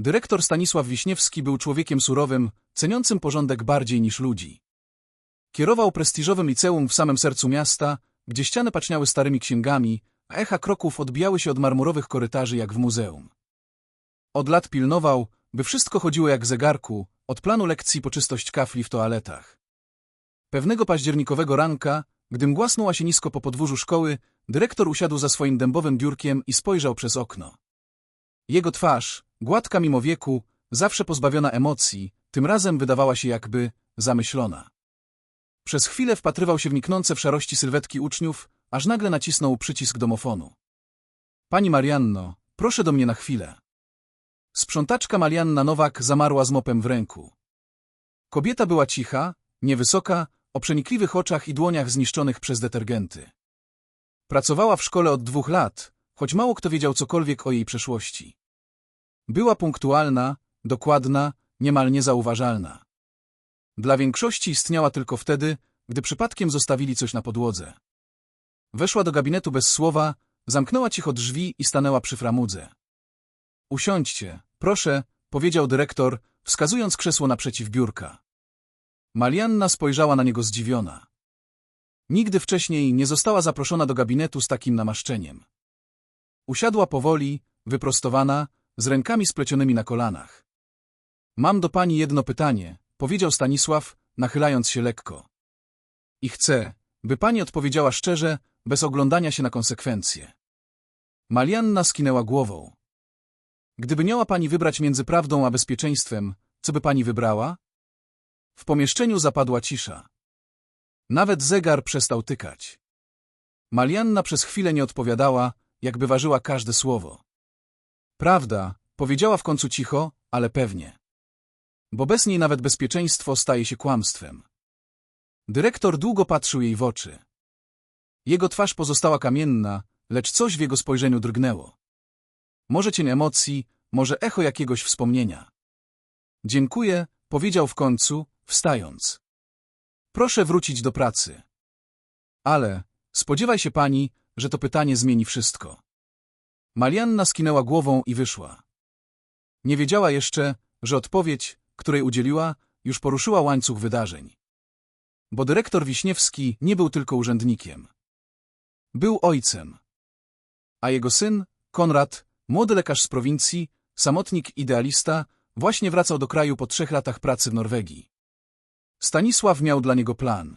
Dyrektor Stanisław Wiśniewski był człowiekiem surowym, ceniącym porządek bardziej niż ludzi. Kierował prestiżowym liceum w samym sercu miasta, gdzie ściany paczniały starymi księgami, a echa kroków odbijały się od marmurowych korytarzy jak w muzeum. Od lat pilnował, by wszystko chodziło jak zegarku, od planu lekcji po czystość kafli w toaletach. Pewnego październikowego ranka, gdy mgła snuła się nisko po podwórzu szkoły, dyrektor usiadł za swoim dębowym biurkiem i spojrzał przez okno. Jego twarz, gładka mimo wieku, zawsze pozbawiona emocji, tym razem wydawała się jakby zamyślona. Przez chwilę wpatrywał się w niknące w szarości sylwetki uczniów, aż nagle nacisnął przycisk domofonu. Pani Marianno, proszę do mnie na chwilę. Sprzątaczka Marianna Nowak zamarła z mopem w ręku. Kobieta była cicha, niewysoka, o przenikliwych oczach i dłoniach zniszczonych przez detergenty. Pracowała w szkole od dwóch lat, choć mało kto wiedział cokolwiek o jej przeszłości. Była punktualna, dokładna, niemal niezauważalna. Dla większości istniała tylko wtedy, gdy przypadkiem zostawili coś na podłodze. Weszła do gabinetu bez słowa, zamknęła cicho drzwi i stanęła przy framudze. Usiądźcie, proszę, powiedział dyrektor, wskazując krzesło naprzeciw biurka. Marianna spojrzała na niego zdziwiona. Nigdy wcześniej nie została zaproszona do gabinetu z takim namaszczeniem. Usiadła powoli, wyprostowana, z rękami splecionymi na kolanach. Mam do pani jedno pytanie, powiedział Stanisław, nachylając się lekko. I chcę, by pani odpowiedziała szczerze, bez oglądania się na konsekwencje. Marianna skinęła głową. Gdyby miała pani wybrać między prawdą a bezpieczeństwem, co by pani wybrała? W pomieszczeniu zapadła cisza. Nawet zegar przestał tykać. Marianna przez chwilę nie odpowiadała, jakby ważyła każde słowo. Prawda, powiedziała w końcu cicho, ale pewnie. Bo bez niej nawet bezpieczeństwo staje się kłamstwem. Dyrektor długo patrzył jej w oczy. Jego twarz pozostała kamienna, lecz coś w jego spojrzeniu drgnęło. Może cień emocji, może echo jakiegoś wspomnienia. Dziękuję, powiedział w końcu, wstając. Proszę wrócić do pracy. Ale, spodziewaj się pani, że to pytanie zmieni wszystko. Marianna skinęła głową i wyszła. Nie wiedziała jeszcze, że odpowiedź, której udzieliła, już poruszyła łańcuch wydarzeń. Bo dyrektor Wiśniewski nie był tylko urzędnikiem. Był ojcem. A jego syn, Konrad, młody lekarz z prowincji, samotnik idealista, właśnie wracał do kraju po trzech latach pracy w Norwegii. Stanisław miał dla niego plan.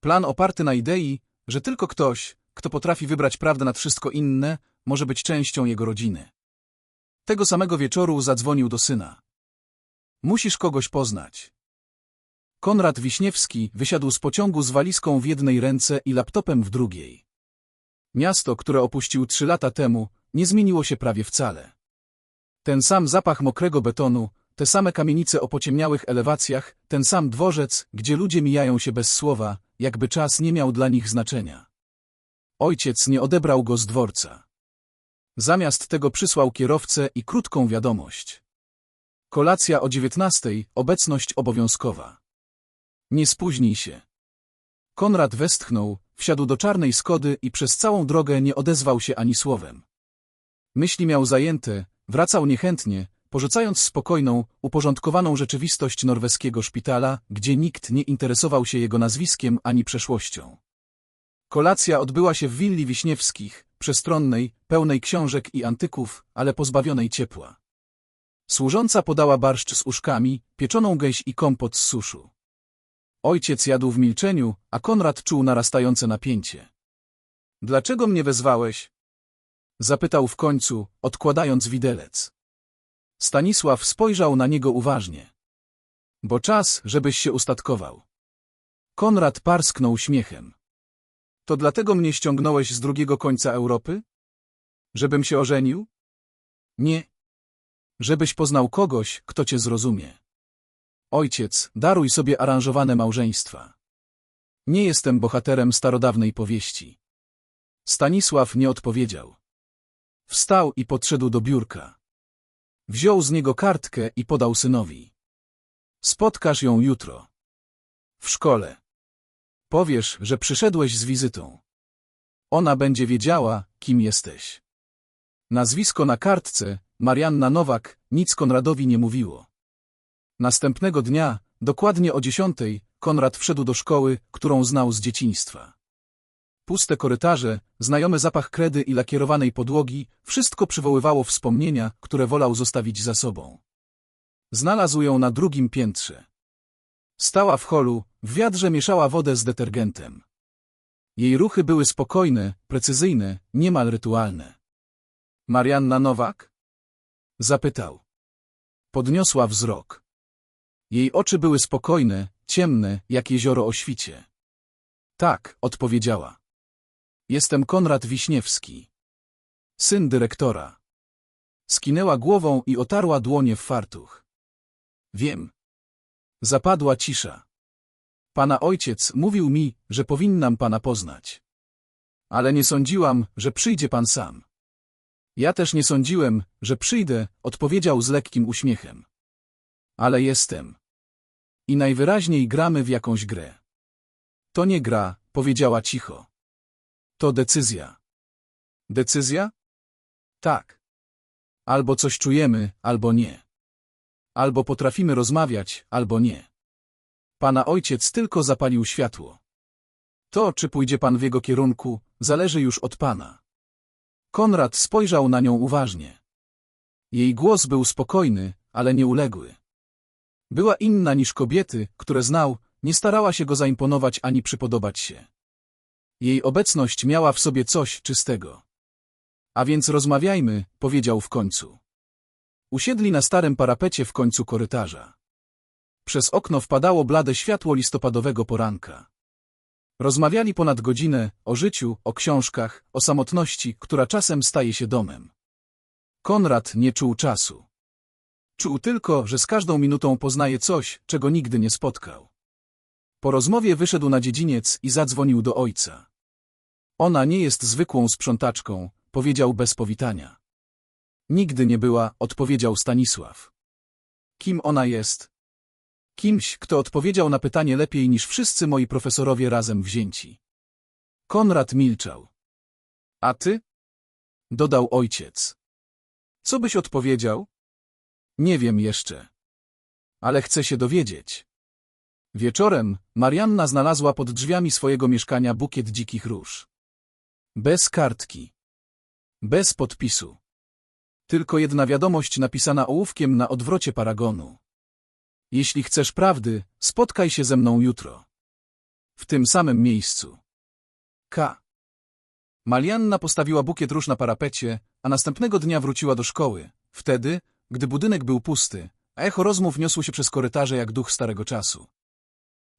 Plan oparty na idei, że tylko ktoś, kto potrafi wybrać prawdę nad wszystko inne, może być częścią jego rodziny. Tego samego wieczoru zadzwonił do syna. Musisz kogoś poznać. Konrad Wiśniewski wysiadł z pociągu z walizką w jednej ręce i laptopem w drugiej. Miasto, które opuścił trzy lata temu, nie zmieniło się prawie wcale. Ten sam zapach mokrego betonu, te same kamienice o pociemniałych elewacjach, ten sam dworzec, gdzie ludzie mijają się bez słowa, jakby czas nie miał dla nich znaczenia. Ojciec nie odebrał go z dworca. Zamiast tego przysłał kierowcę i krótką wiadomość. Kolacja o dziewiętnastej, obecność obowiązkowa. Nie spóźnij się. Konrad westchnął, wsiadł do czarnej Skody i przez całą drogę nie odezwał się ani słowem. Myśli miał zajęte, wracał niechętnie, porzucając spokojną, uporządkowaną rzeczywistość norweskiego szpitala, gdzie nikt nie interesował się jego nazwiskiem ani przeszłością. Kolacja odbyła się w willi Wiśniewskich, przestronnej, pełnej książek i antyków, ale pozbawionej ciepła. Służąca podała barszcz z uszkami, pieczoną gęś i kompot z suszu. Ojciec jadł w milczeniu, a Konrad czuł narastające napięcie. Dlaczego mnie wezwałeś? Zapytał w końcu, odkładając widelec. Stanisław spojrzał na niego uważnie. Bo czas, żebyś się ustatkował. Konrad parsknął śmiechem. To dlatego mnie ściągnąłeś z drugiego końca Europy? Żebym się ożenił? Nie. Żebyś poznał kogoś, kto cię zrozumie. Ojciec, daruj sobie aranżowane małżeństwa. Nie jestem bohaterem starodawnej powieści. Stanisław nie odpowiedział. Wstał i podszedł do biurka. Wziął z niego kartkę i podał synowi. Spotkasz ją jutro. W szkole. Powiesz, że przyszedłeś z wizytą. Ona będzie wiedziała, kim jesteś. Nazwisko na kartce, Marianna Nowak, nic Konradowi nie mówiło. Następnego dnia, dokładnie o dziesiątej, Konrad wszedł do szkoły, którą znał z dzieciństwa. Puste korytarze, znajomy zapach kredy i lakierowanej podłogi, wszystko przywoływało wspomnienia, które wolał zostawić za sobą. Znalazł ją na drugim piętrze. Stała w holu, w wiadrze mieszała wodę z detergentem. Jej ruchy były spokojne, precyzyjne, niemal rytualne. Marianna Nowak? Zapytał. Podniosła wzrok. Jej oczy były spokojne, ciemne, jak jezioro o świcie. Tak, odpowiedziała. Jestem Konrad Wiśniewski. Syn dyrektora. Skinęła głową i otarła dłonie w fartuch. Wiem. Zapadła cisza. Pana ojciec mówił mi, że powinnam pana poznać. Ale nie sądziłam, że przyjdzie pan sam. Ja też nie sądziłem, że przyjdę, odpowiedział z lekkim uśmiechem. Ale jestem. I najwyraźniej gramy w jakąś grę. To nie gra, powiedziała cicho. To decyzja. Decyzja? Tak. Albo coś czujemy, albo nie. Albo potrafimy rozmawiać, albo nie. Pana ojciec tylko zapalił światło. To, czy pójdzie pan w jego kierunku, zależy już od pana. Konrad spojrzał na nią uważnie. Jej głos był spokojny, ale nieuległy. Była inna niż kobiety, które znał, nie starała się go zaimponować ani przypodobać się. Jej obecność miała w sobie coś czystego. A więc rozmawiajmy, powiedział w końcu. Usiedli na starym parapecie w końcu korytarza. Przez okno wpadało blade światło listopadowego poranka. Rozmawiali ponad godzinę o życiu, o książkach, o samotności, która czasem staje się domem. Konrad nie czuł czasu. Czuł tylko, że z każdą minutą poznaje coś, czego nigdy nie spotkał. Po rozmowie wyszedł na dziedziniec i zadzwonił do ojca. Ona nie jest zwykłą sprzątaczką, powiedział bez powitania. Nigdy nie była, odpowiedział Stanisław. Kim ona jest? Kimś, kto odpowiedział na pytanie lepiej niż wszyscy moi profesorowie razem wzięci. Konrad milczał. A ty? Dodał ojciec. Co byś odpowiedział? Nie wiem jeszcze. Ale chcę się dowiedzieć. Wieczorem Marianna znalazła pod drzwiami swojego mieszkania bukiet dzikich róż. Bez kartki. Bez podpisu. Tylko jedna wiadomość napisana ołówkiem na odwrocie paragonu. Jeśli chcesz prawdy, spotkaj się ze mną jutro. W tym samym miejscu. K. Marianna postawiła bukiet róż na parapecie, a następnego dnia wróciła do szkoły. Wtedy, gdy budynek był pusty, a echo rozmów niosło się przez korytarze jak duch starego czasu.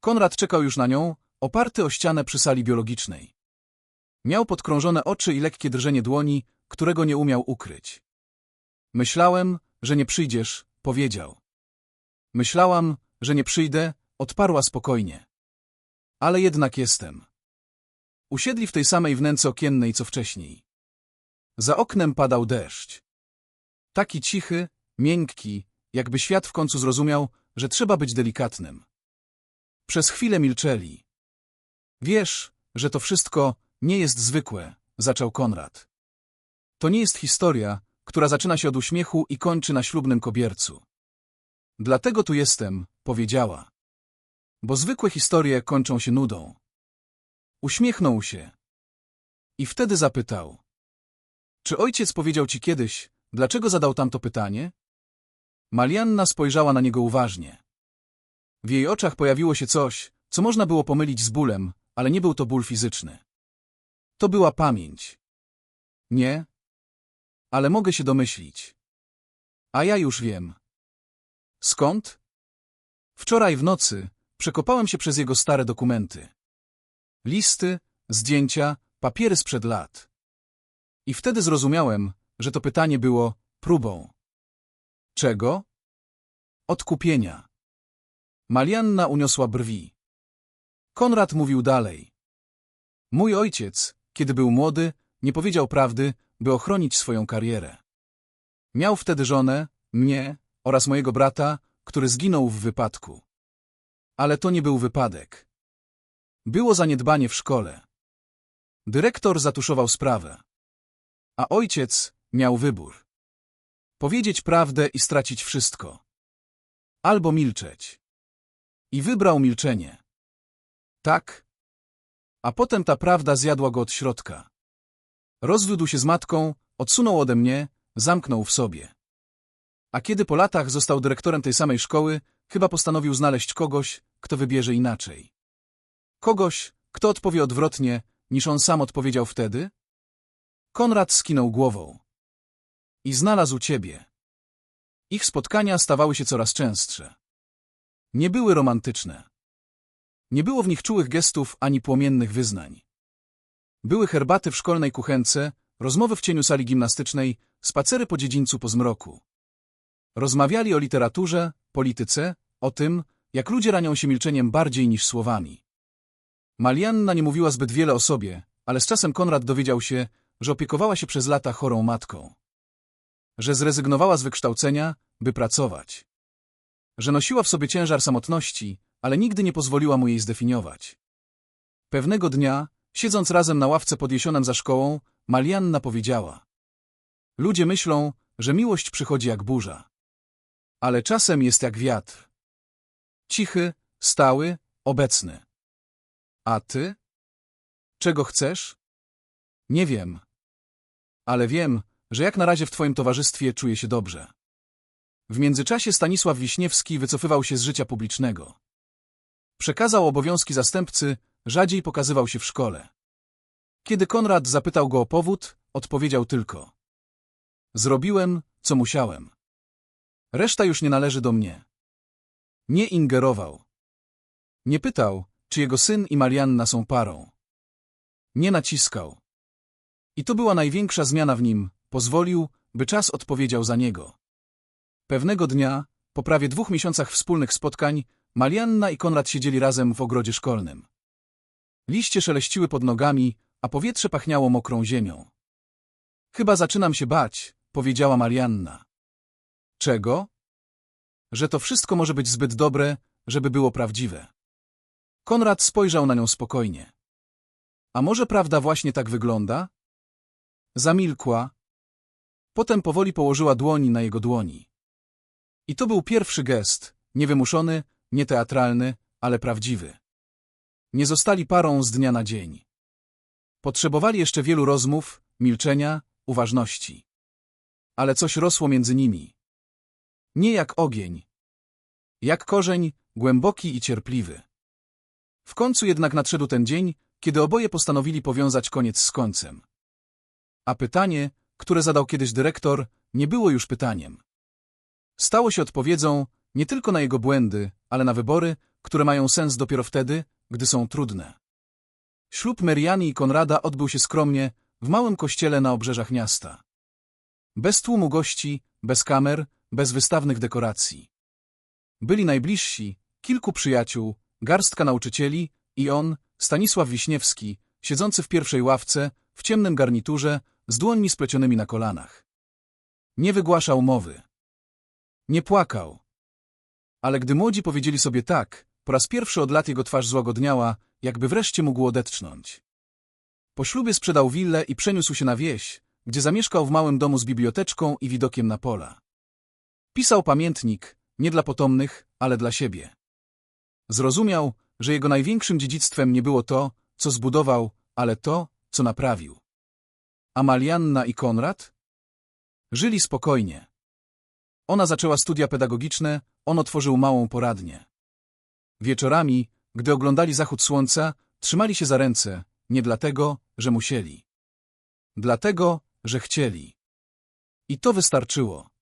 Konrad czekał już na nią, oparty o ścianę przy sali biologicznej. Miał podkrążone oczy i lekkie drżenie dłoni, którego nie umiał ukryć. Myślałem, że nie przyjdziesz, powiedział. Myślałam, że nie przyjdę, odparła spokojnie. Ale jednak jestem. Usiedli w tej samej wnęce okiennej co wcześniej. Za oknem padał deszcz. Taki cichy, miękki, jakby świat w końcu zrozumiał, że trzeba być delikatnym. Przez chwilę milczeli. Wiesz, że to wszystko nie jest zwykłe, zaczął Konrad. To nie jest historia, która zaczyna się od uśmiechu i kończy na ślubnym kobiercu. Dlatego tu jestem, powiedziała. Bo zwykłe historie kończą się nudą. Uśmiechnął się. I wtedy zapytał. Czy ojciec powiedział ci kiedyś, dlaczego zadał tamto pytanie? Marianna spojrzała na niego uważnie. W jej oczach pojawiło się coś, co można było pomylić z bólem, ale nie był to ból fizyczny. To była pamięć. Nie? Ale mogę się domyślić. A ja już wiem. Skąd? Wczoraj w nocy przekopałem się przez jego stare dokumenty. Listy, zdjęcia, papiery sprzed lat. I wtedy zrozumiałem, że to pytanie było próbą. Czego? Odkupienia. Marianna uniosła brwi. Konrad mówił dalej. Mój ojciec, kiedy był młody, nie powiedział prawdy, by ochronić swoją karierę. Miał wtedy żonę, mnie oraz mojego brata, który zginął w wypadku. Ale to nie był wypadek. Było zaniedbanie w szkole. Dyrektor zatuszował sprawę. A ojciec miał wybór. Powiedzieć prawdę i stracić wszystko. Albo milczeć. I wybrał milczenie. Tak. A potem ta prawda zjadła go od środka. Rozwiódł się z matką, odsunął ode mnie, zamknął w sobie. A kiedy po latach został dyrektorem tej samej szkoły, chyba postanowił znaleźć kogoś, kto wybierze inaczej. Kogoś, kto odpowie odwrotnie, niż on sam odpowiedział wtedy? Konrad skinął głową. I znalazł ciebie. Ich spotkania stawały się coraz częstsze. Nie były romantyczne. Nie było w nich czułych gestów ani płomiennych wyznań. Były herbaty w szkolnej kuchence, rozmowy w cieniu sali gimnastycznej, spacery po dziedzińcu po zmroku. Rozmawiali o literaturze, polityce, o tym, jak ludzie ranią się milczeniem bardziej niż słowami. Malianna nie mówiła zbyt wiele o sobie, ale z czasem Konrad dowiedział się, że opiekowała się przez lata chorą matką. Że zrezygnowała z wykształcenia, by pracować. Że nosiła w sobie ciężar samotności, ale nigdy nie pozwoliła mu jej zdefiniować. Pewnego dnia, siedząc razem na ławce pod jesionem za szkołą, Malianna powiedziała. Ludzie myślą, że miłość przychodzi jak burza. Ale czasem jest jak wiatr. Cichy, stały, obecny. A ty? Czego chcesz? Nie wiem. Ale wiem, że jak na razie w twoim towarzystwie czuję się dobrze. W międzyczasie Stanisław Wiśniewski wycofywał się z życia publicznego. Przekazał obowiązki zastępcy, rzadziej pokazywał się w szkole. Kiedy Konrad zapytał go o powód, odpowiedział tylko. Zrobiłem, co musiałem. Reszta już nie należy do mnie. Nie ingerował. Nie pytał, czy jego syn i Marianna są parą. Nie naciskał. I to była największa zmiana w nim, pozwolił, by czas odpowiedział za niego. Pewnego dnia, po prawie dwóch miesiącach wspólnych spotkań, Marianna i Konrad siedzieli razem w ogrodzie szkolnym. Liście szeleściły pod nogami, a powietrze pachniało mokrą ziemią. Chyba zaczynam się bać, powiedziała Marianna. Czego? Że to wszystko może być zbyt dobre, żeby było prawdziwe. Konrad spojrzał na nią spokojnie. A może prawda właśnie tak wygląda? Zamilkła. Potem powoli położyła dłoni na jego dłoni. I to był pierwszy gest, niewymuszony, nieteatralny, ale prawdziwy. Nie zostali parą z dnia na dzień. Potrzebowali jeszcze wielu rozmów, milczenia, uważności. Ale coś rosło między nimi. Nie jak ogień. Jak korzeń, głęboki i cierpliwy. W końcu jednak nadszedł ten dzień, kiedy oboje postanowili powiązać koniec z końcem. A pytanie, które zadał kiedyś dyrektor, nie było już pytaniem. Stało się odpowiedzią nie tylko na jego błędy, ale na wybory, które mają sens dopiero wtedy, gdy są trudne. Ślub Meriani i Konrada odbył się skromnie, w małym kościele na obrzeżach miasta. Bez tłumu gości, bez kamer, bez wystawnych dekoracji. Byli najbliżsi, kilku przyjaciół, garstka nauczycieli i on, Stanisław Wiśniewski, siedzący w pierwszej ławce, w ciemnym garniturze, z dłońmi splecionymi na kolanach. Nie wygłaszał mowy. Nie płakał. Ale gdy młodzi powiedzieli sobie tak, po raz pierwszy od lat jego twarz złagodniała, jakby wreszcie mógł odetchnąć. Po ślubie sprzedał willę i przeniósł się na wieś, gdzie zamieszkał w małym domu z biblioteczką i widokiem na pola. Pisał pamiętnik, nie dla potomnych, ale dla siebie. Zrozumiał, że jego największym dziedzictwem nie było to, co zbudował, ale to, co naprawił. A Malianna i Konrad? Żyli spokojnie. Ona zaczęła studia pedagogiczne, on otworzył małą poradnię. Wieczorami, gdy oglądali zachód słońca, trzymali się za ręce, nie dlatego, że musieli. Dlatego, że chcieli. I to wystarczyło.